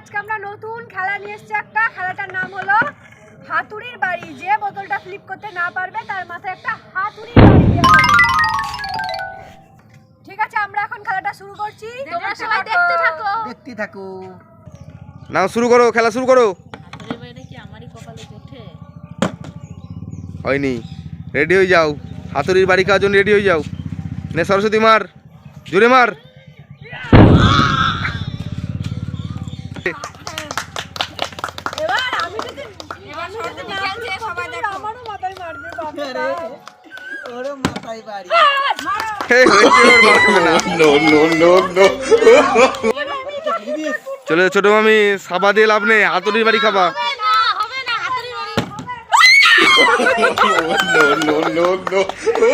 আজকে আমরা নতুন খেলা নিয়ে এসেছি একটা। খেলাটার নাম হলো হাতুড়ির বাড়ি। যে বোতলটা ফ্লিপ করতে না পারবে তার মাথায় একটা হাতুড়ির বাড়ি দেওয়া হবে। ঠিক আছে আমরা এখন খেলাটা শুরু করছি। তোমরা সবাই দেখতে থাকো। দেখতে থাকো। নাও শুরু করো খেলা শুরু করো। হয়নি। রেডি হয়ে যাও। হাতুড়ির বাড়ি খাওয়ার জন্য রেডি হয়ে যাও। নে সরস্বতী মার। জোরে মার। আমারও মাথায় মারবে বাবা ওরও মাথায় বাড়ি এই হয়েছে ওর মারবে না। চলে ছোট মামি সাবা দিয়ে লাভ নেই হাতুড়ির বাড়ি খাবা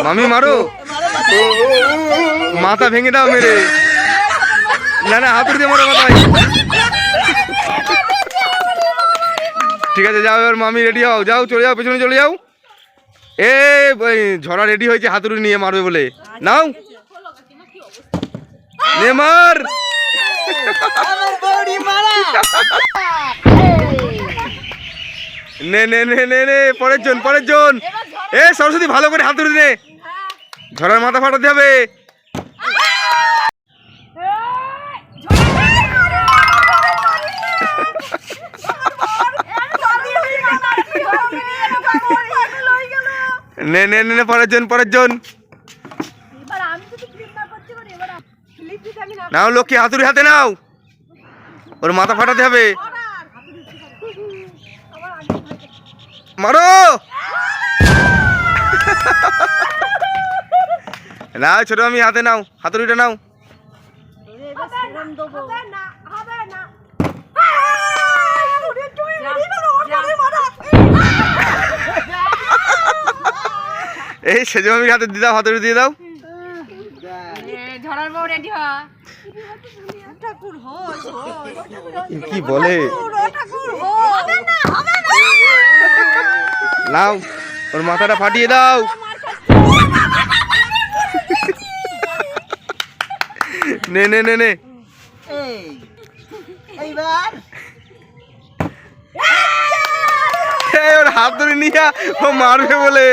মামি মারো মাথা ভেঙে দাও মেরে না না হাতুড়ি দিয়ে মারো মাথায় ঠিক আছে, যাও এবার মামি রেডি হও। যাও, চলে যাও, পেছনে চলে যাও। এ ঝরা রেডি হয়েছে, হাতুড়ি নিয়ে মারবে বলে। নাও। নে মার। আমার বৌড়ি মারা নে নে নে নে নে পরের জন পরের জন এ, সরস্বতী, ভালো করে হাতুড়ি নে। ঝড়ার মাথা ফাটাতে হবে। নে নে নে নে পরের জন পরের জন। না না নাও লক্ষ্মী হাতুড়ি হাতে নাও। ওর মাথা ফাটাতে হবে। মারো! নাও ছোট আমি হাতে নাও হাতুড়িটা নাও হবে না হবে না তুমি মেরে দাও ওটারে মারা এই সেজো আমি হাতে দিয়ে দাও হাতুড়ি দিয়ে দাও। ঝড়ার বউ রেডি হ। ঠাকুর হোস কি বলে? নাও ওর মাথাটা ফাটিয়ে দাও। নে নে নে নে। এই এইবার ওর হাত ধরে নিয়ে ও মারবে বলে।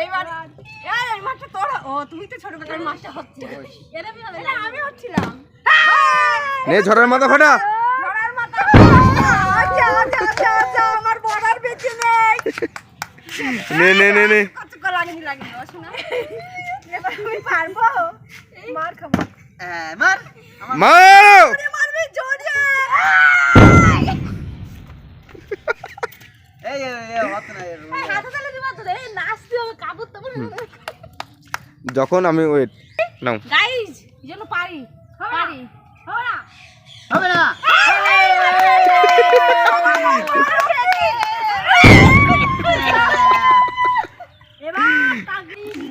এইবার এই এই মাছটা ও তুমি তো ছোট হচ্ছে আমি হচ্ছিলাম। নে ঝড়ের মাথা ফাটা। ঝড়ার মাথা আচ্ছা আচ্ছা আচ্ছা আচ্ছা আমার বর্ডার বেঁচে নেই। নে নে নে নে। কত কল লাগেনি লাগেনি শোনা। এবার আমি পারব? মার খাব। মার। জোরে মারবি জোরে। এই এই, এই হত না এর হাতে তালে দিবা তো রে নাচতে হবে কাবুত তো যখন আমি ওয়েট নাও। গাইস যেন পারি। পারি। হবে না। হবে না।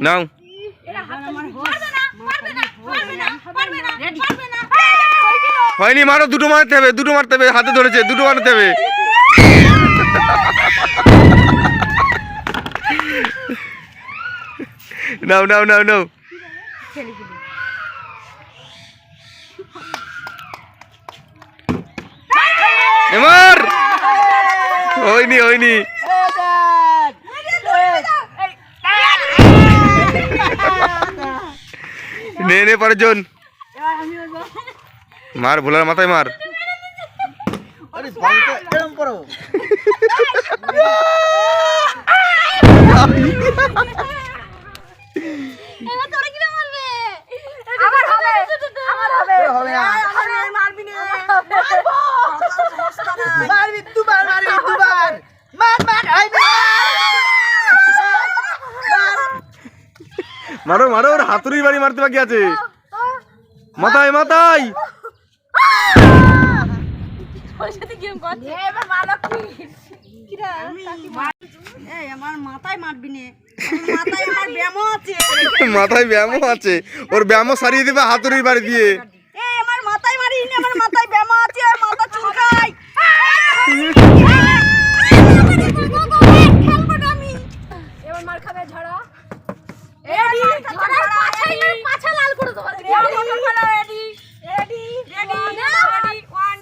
নাও। হয়নি মারো দুটো মারতে হবে দুটো মারতে হবে হাতে ধরেছে দুটো মারতে হবে। নাও নাও নাও নাও এবার হয়নি হয়নি নে নে পরের মার ভোলার মাথায় মার। আরে বাড়িতে এরম করো এবার তোরা কি মারবে আমার হবে আমার হবে না। মারবি না। মারবো। মারবি দুবার মারবি দুবার। মার মার আই মারো। মারো। ওর হাতুড়ির বাড়ি মারতে বাকি আছে। মাথায় মাথায়। মাথায় ব্যায়ামও আছে। ওর ব্যায়ামও সারিয়ে দেবে হাতুড়ির বাড়ি দিয়ে এই আমার মাথায় মারিস নে আমার মাথায় ব্যামা আছে মাথা চুলকায় এবার মার খাবে ঝড়া রেডি পাছা লাল করে দেবো ready ready ready ready ready one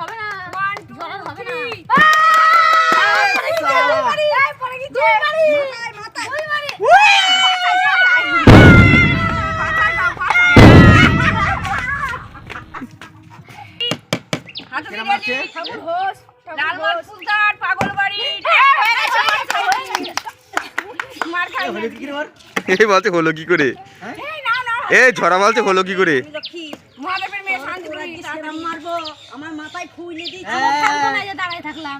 হবে না ওয়ান ঝড় হবে না কেরম আছে? লালমাল ফুলদার পাগল বাড়ি মার খাই হলো কি রে ওর? এই বলছে হলো কি করে না না এ ঝরা বলছে হলো কি করে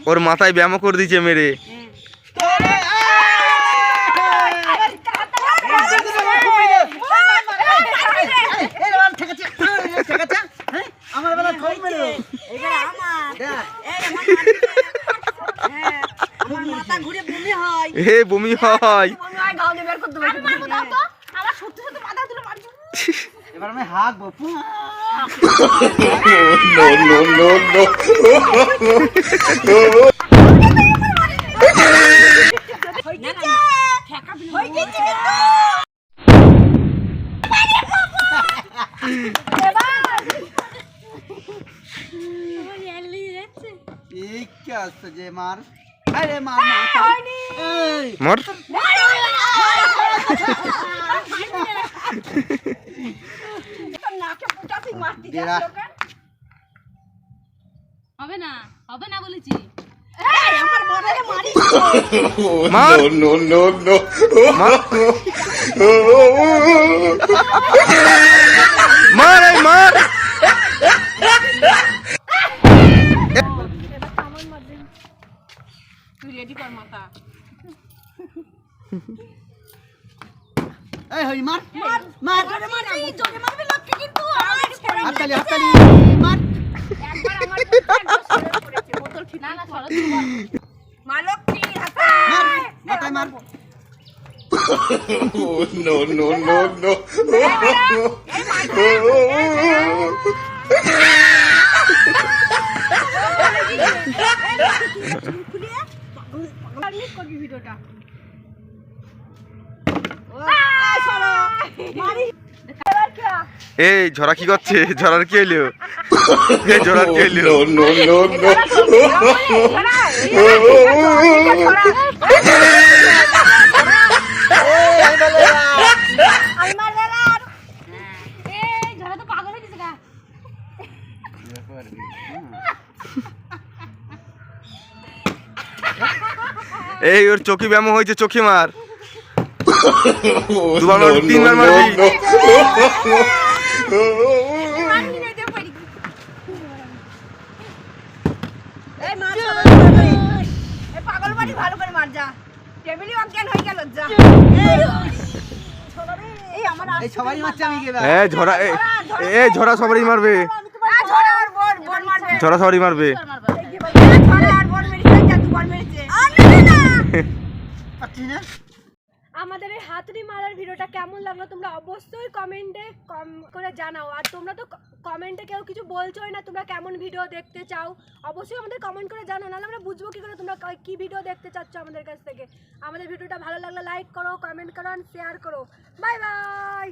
ওর মাথায় ব্যায়ামও করে দিয়েছে মেরে এই! এই এই ঠেকাচ্ছে, হ্যাঁ? আমার বেলা কম মেরে এবার আমার এই আমার হ্যাঁ, আমার মাথা ঘুরে বমি হয় এ বমি হয় এবার আমি হাঁকবো এই কি আসছে যে মার আরে মার মার এই মর দেরা হবে না হবে না বলেছি। আমার বড়রে মারি মার মার মার এই মার তুই রেডি কর মাথা এই হই মার। মার জোরে মারবি জোরে মারবি লক্ষ্মী কিন্তু আমার ছেড়ে হাততালি হাততালি মার একবার আমার বোতল ঠিক না না সরো মা লক্ষ্মী হাতে মার মাথায় মার ভিডিওটা এই ঝরা কি করছে? ঝরার কি হইল? এই ঝরার কি হইল? এই ওর চকি ব্যায়াম হয়েছে চোখে মার। দুবার মারবি তিনবার মারবি মারবি। পাগল বাড়ি ভালো করে মার যা। টেবিলই অজ্ঞান হয়ে গেল যা। এই। আমার এই সবাই মারছে আমি গেবা ঝরা সবারই মারবে। মারবে। ঝরা সবারই মারবে। ঝড়া আমাদের এই হাতুড়ি মারার ভিডিওটা কেমন লাগল তোমরা অবশ্যই কমেন্টে কম করে জানাও। আর তোমরা তো কমেন্টে কেউ কিছু বলছোই না, তোমরা কেমন ভিডিও দেখতে চাও, অবশ্যই আমাদের কমেন্ট করে জানাও, নাহলে আমরা বুঝব কী করে তোমরা কী ভিডিও দেখতে চাচ্ছ আমাদের কাছ থেকে। আমাদের ভিডিওটা ভালো লাগলে লাইক করো কমেন্ট করো শেয়ার করো। Bye bye